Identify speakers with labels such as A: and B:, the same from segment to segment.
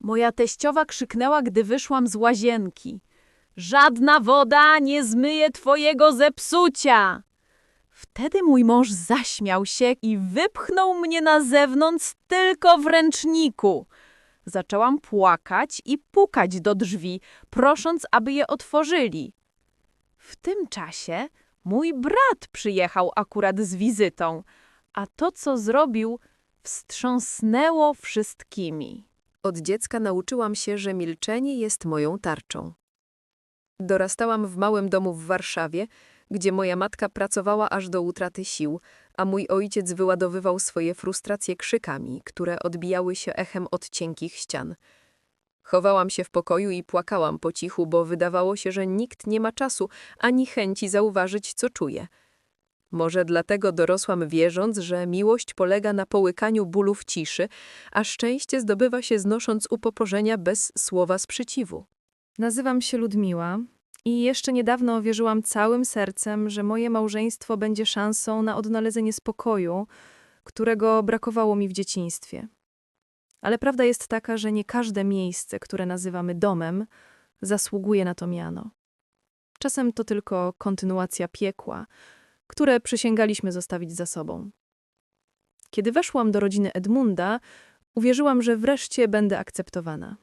A: Moja teściowa krzyknęła, gdy wyszłam z łazienki. Żadna woda nie zmyje twojego zepsucia! Wtedy mój mąż zaśmiał się i wypchnął mnie na zewnątrz tylko w ręczniku. Zaczęłam płakać i pukać do drzwi, prosząc, aby je otworzyli. W tym czasie mój brat przyjechał akurat z wizytą, a to, co zrobił, wstrząsnęło wszystkimi.
B: Od dziecka nauczyłam się, że milczenie jest moją tarczą. Dorastałam w małym domu w Warszawie, gdzie moja matka pracowała aż do utraty sił, a mój ojciec wyładowywał swoje frustracje krzykami, które odbijały się echem od cienkich ścian. Chowałam się w pokoju i płakałam po cichu, bo wydawało się, że nikt nie ma czasu ani chęci zauważyć, co czuję. Może dlatego dorosłam wierząc, że miłość polega na połykaniu bólu w ciszy, a szczęście zdobywa się znosząc upokorzenia bez słowa sprzeciwu.
C: Nazywam się Ludmiła i jeszcze niedawno wierzyłam całym sercem, że moje małżeństwo będzie szansą na odnalezienie spokoju, którego brakowało mi w dzieciństwie. Ale prawda jest taka, że nie każde miejsce, które nazywamy domem, zasługuje na to miano. Czasem to tylko kontynuacja piekła, które przysięgaliśmy zostawić za sobą. Kiedy weszłam do rodziny Edmunda, uwierzyłam, że wreszcie będę akceptowana.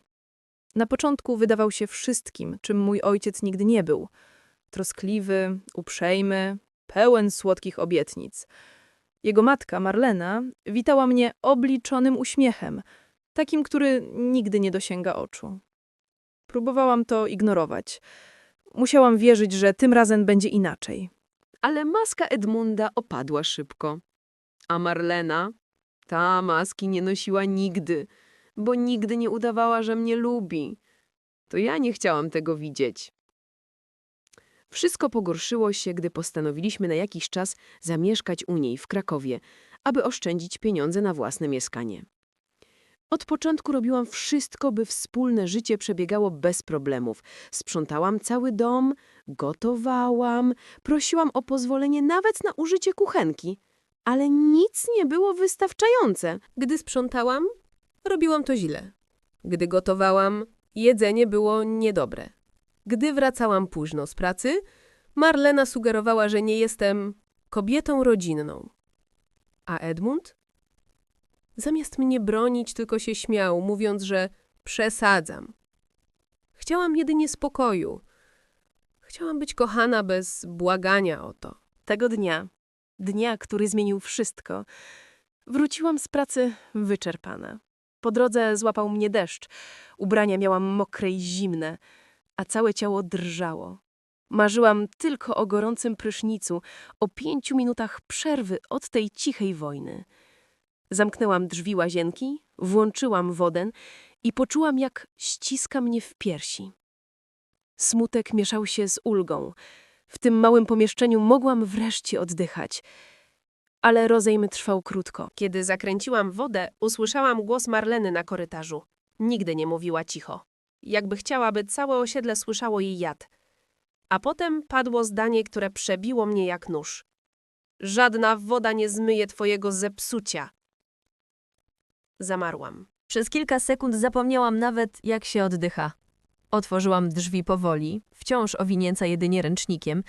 C: Na początku wydawał się wszystkim, czym mój ojciec nigdy nie był. Troskliwy, uprzejmy, pełen słodkich obietnic. Jego matka, Marlena, witała mnie obliczonym uśmiechem, takim, który nigdy nie dosięga oczu. Próbowałam to ignorować. Musiałam wierzyć, że tym razem będzie inaczej.
B: Ale maska Edmunda opadła szybko. A Marlena? Ta maski nie nosiła nigdy, bo nigdy nie udawała, że mnie lubi. To ja nie chciałam tego widzieć. Wszystko pogorszyło się, gdy postanowiliśmy na jakiś czas zamieszkać u niej w Krakowie, aby oszczędzić pieniądze na własne mieszkanie. Od początku robiłam wszystko, by wspólne życie przebiegało bez problemów. Sprzątałam cały dom, gotowałam, prosiłam o pozwolenie nawet na użycie kuchenki, ale nic nie było wystarczające. Gdy sprzątałam, robiłam to źle. Gdy gotowałam, jedzenie było niedobre. Gdy wracałam późno z pracy, Marlena sugerowała, że nie jestem kobietą rodzinną. A Edmund? Zamiast mnie bronić, tylko się śmiał, mówiąc, że przesadzam. Chciałam jedynie spokoju. Chciałam być kochana bez błagania o to.
C: Tego dnia, dnia, który zmienił wszystko, wróciłam z pracy wyczerpana. Po drodze złapał mnie deszcz. Ubrania miałam mokre i zimne, a całe ciało drżało. Marzyłam tylko o gorącym prysznicu, o pięciu minutach przerwy od tej cichej wojny. Zamknęłam drzwi łazienki, włączyłam wodę i poczułam, jak ściska mnie w piersi. Smutek mieszał się z ulgą. W tym małym pomieszczeniu mogłam wreszcie oddychać. Ale rozejm trwał krótko.
B: Kiedy zakręciłam wodę, usłyszałam głos Marleny na korytarzu. Nigdy nie mówiła cicho. Jakby chciała, by całe osiedle słyszało jej jad. A potem padło zdanie, które przebiło mnie jak nóż. Żadna woda nie zmyje twojego zepsucia. Zamarłam.
D: Przez kilka sekund zapomniałam nawet, jak się oddycha. Otworzyłam drzwi powoli, wciąż owinięta jedynie ręcznikiem,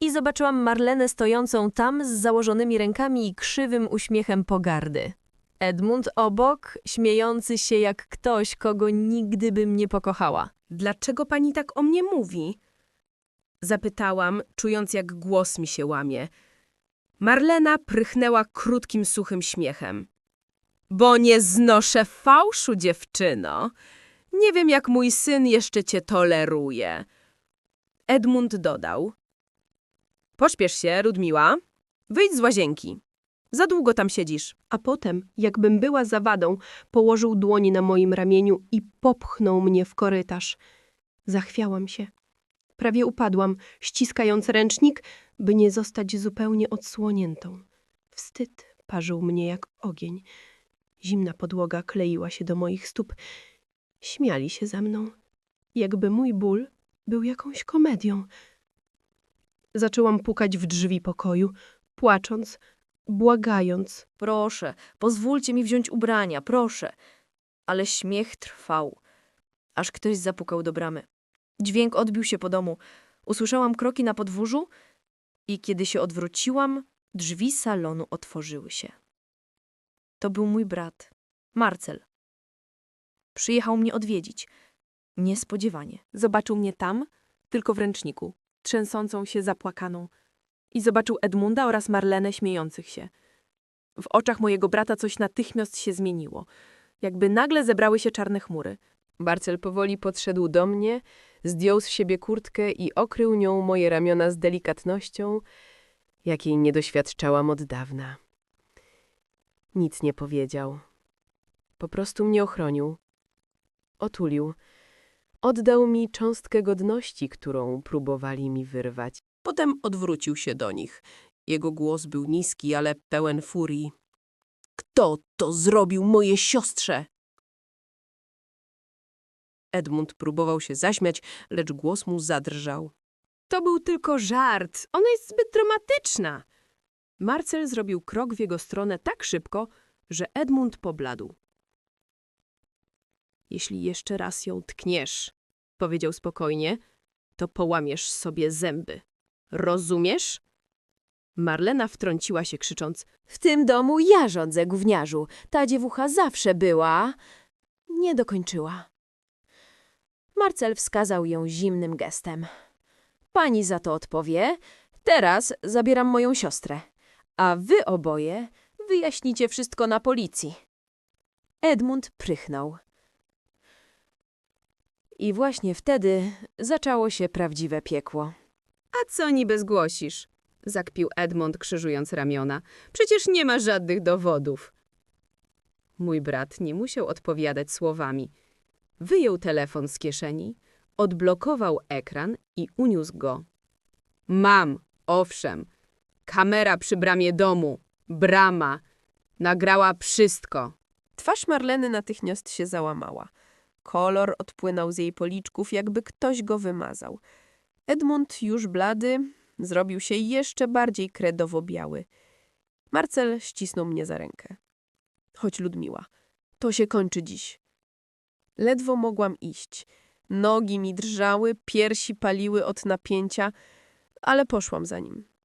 D: i zobaczyłam Marlenę stojącą tam z założonymi rękami i krzywym uśmiechem pogardy. Edmund obok, śmiejący się jak ktoś, kogo nigdy bym nie pokochała.
B: Dlaczego pani tak o mnie mówi? Zapytałam, czując jak głos mi się łamie. Marlena prychnęła krótkim, suchym śmiechem. Bo nie znoszę fałszu, dziewczyno. Nie wiem, jak mój syn jeszcze cię toleruje. Edmund dodał. Pośpiesz się, Ludmiła. Wyjdź z łazienki. Za długo tam siedzisz. A potem, jakbym była zawadą, położył dłoń na moim ramieniu i popchnął mnie w korytarz. Zachwiałam się. Prawie upadłam, ściskając ręcznik, by nie zostać zupełnie odsłoniętą. Wstyd parzył mnie jak ogień. Zimna podłoga kleiła się do moich stóp. Śmiali się ze mną, jakby mój ból był jakąś komedią. Zaczęłam pukać w drzwi pokoju, płacząc, błagając.
D: Proszę, pozwólcie mi wziąć ubrania, proszę.
E: ale śmiech trwał, aż ktoś zapukał do bramy. Dźwięk odbił się po domu. Usłyszałam kroki na podwórzu i kiedy się odwróciłam, drzwi salonu otworzyły się. To był mój brat, Marcel. Przyjechał mnie odwiedzić. Niespodziewanie.
B: Zobaczył mnie tam, tylko w ręczniku, trzęsącą się zapłakaną. I zobaczył Edmunda oraz Marlenę śmiejących się. W oczach mojego brata coś natychmiast się zmieniło. Jakby nagle zebrały się czarne chmury.
F: Barcel powoli podszedł do mnie, zdjął z siebie kurtkę i okrył nią moje ramiona z delikatnością, jakiej nie doświadczałam od dawna. Nic nie powiedział. Po prostu mnie ochronił. Otulił. Oddał mi cząstkę godności, którą próbowali mi wyrwać.
G: Potem odwrócił się do nich. Jego głos był niski, ale pełen furii. Kto to zrobił mojej siostrze? Edmund próbował się zaśmiać, lecz głos mu zadrżał.
B: To był tylko żart. Ona jest zbyt dramatyczna. Marcel zrobił krok w jego stronę tak szybko, że Edmund pobladł. Jeśli jeszcze raz ją tkniesz, powiedział spokojnie, to połamiesz sobie zęby. Rozumiesz? Marlena wtrąciła się krzycząc:
H: W tym domu ja rządzę, gówniarzu. Ta dziewucha zawsze była. Nie dokończyła. Marcel wskazał ją zimnym gestem. Pani za to odpowie. Teraz zabieram moją siostrę. A wy oboje wyjaśnicie wszystko na policji. Edmund prychnął. I właśnie wtedy zaczęło się prawdziwe piekło.
F: A co niby zgłosisz? Zakpił Edmund, krzyżując ramiona. Przecież nie ma żadnych dowodów. Mój brat nie musiał odpowiadać słowami. Wyjął telefon z kieszeni, odblokował ekran i uniósł go. Mam, owszem. Kamera przy bramie domu. Brama. Nagrała wszystko.
B: Twarz Marleny natychmiast się załamała. Kolor odpłynął z jej policzków, jakby ktoś go wymazał. Edmund, już blady, zrobił się jeszcze bardziej kredowo-biały. Marcel ścisnął mnie za rękę. Chodź, Ludmiła, to się kończy dziś. Ledwo mogłam iść. Nogi mi drżały, piersi paliły od napięcia, ale poszłam za nim.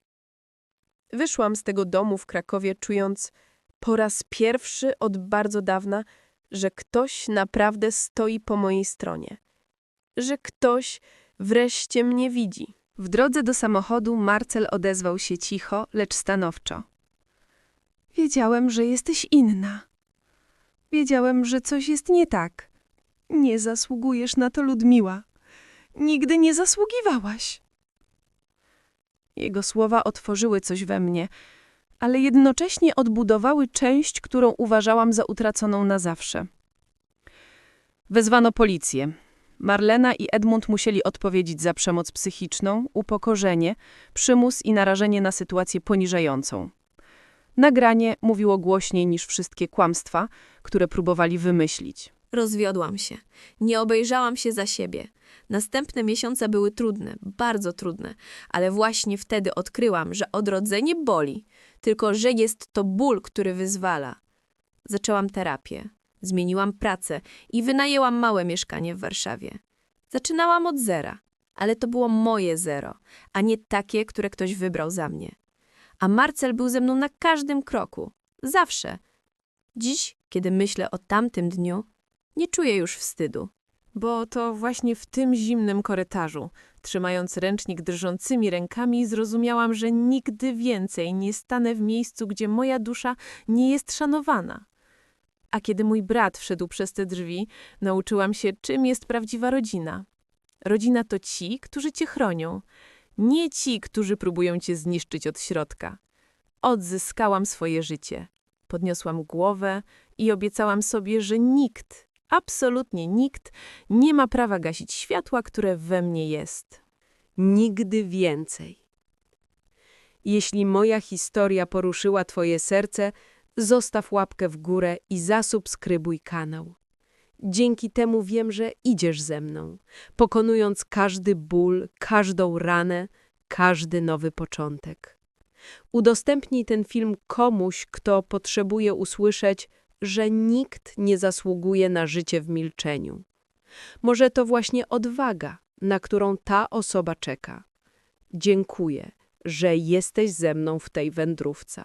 B: Wyszłam z tego domu w Krakowie, czując po raz pierwszy od bardzo dawna, że ktoś naprawdę stoi po mojej stronie. Że ktoś wreszcie mnie widzi.
E: W drodze do samochodu Marcel odezwał się cicho, lecz stanowczo. Wiedziałem, że jesteś inna. Wiedziałem, że coś jest nie tak. Nie zasługujesz na to, Ludmiła. Nigdy nie zasługiwałaś. Jego słowa otworzyły coś we mnie, ale jednocześnie odbudowały część, którą uważałam za utraconą na zawsze. Wezwano policję. Marlena i Edmund musieli odpowiedzieć za przemoc psychiczną, upokorzenie, przymus i narażenie na sytuację poniżającą. Nagranie mówiło głośniej niż wszystkie kłamstwa, które próbowali wymyślić.
I: Rozwiodłam się. Nie obejrzałam się za siebie. Następne miesiące były trudne, bardzo trudne, ale właśnie wtedy odkryłam, że odrodzenie boli, tylko że jest to ból, który wyzwala. Zaczęłam terapię, zmieniłam pracę i wynajęłam małe mieszkanie w Warszawie. Zaczynałam od zera, ale to było moje zero, a nie takie, które ktoś wybrał za mnie. A Marcel był ze mną na każdym kroku, zawsze. Dziś, kiedy myślę o tamtym dniu, nie czuję już wstydu.
B: Bo to właśnie w tym zimnym korytarzu, trzymając ręcznik drżącymi rękami, zrozumiałam, że nigdy więcej nie stanę w miejscu, gdzie moja dusza nie jest szanowana. A kiedy mój brat wszedł przez te drzwi, nauczyłam się, czym jest prawdziwa rodzina. Rodzina to ci, którzy cię chronią, nie ci, którzy próbują cię zniszczyć od środka. Odzyskałam swoje życie. Podniosłam głowę i obiecałam sobie, że nikt, absolutnie nikt, nie ma prawa gasić światła, które we mnie jest.
F: Nigdy więcej. Jeśli moja historia poruszyła Twoje serce, zostaw łapkę w górę i zasubskrybuj kanał. Dzięki temu wiem, że idziesz ze mną, pokonując każdy ból, każdą ranę, każdy nowy początek. Udostępnij ten film komuś, kto potrzebuje usłyszeć,
B: że nikt nie zasługuje na życie w milczeniu. Może to właśnie odwaga, na którą ta osoba czeka. Dziękuję, że jesteś ze mną w tej wędrówce.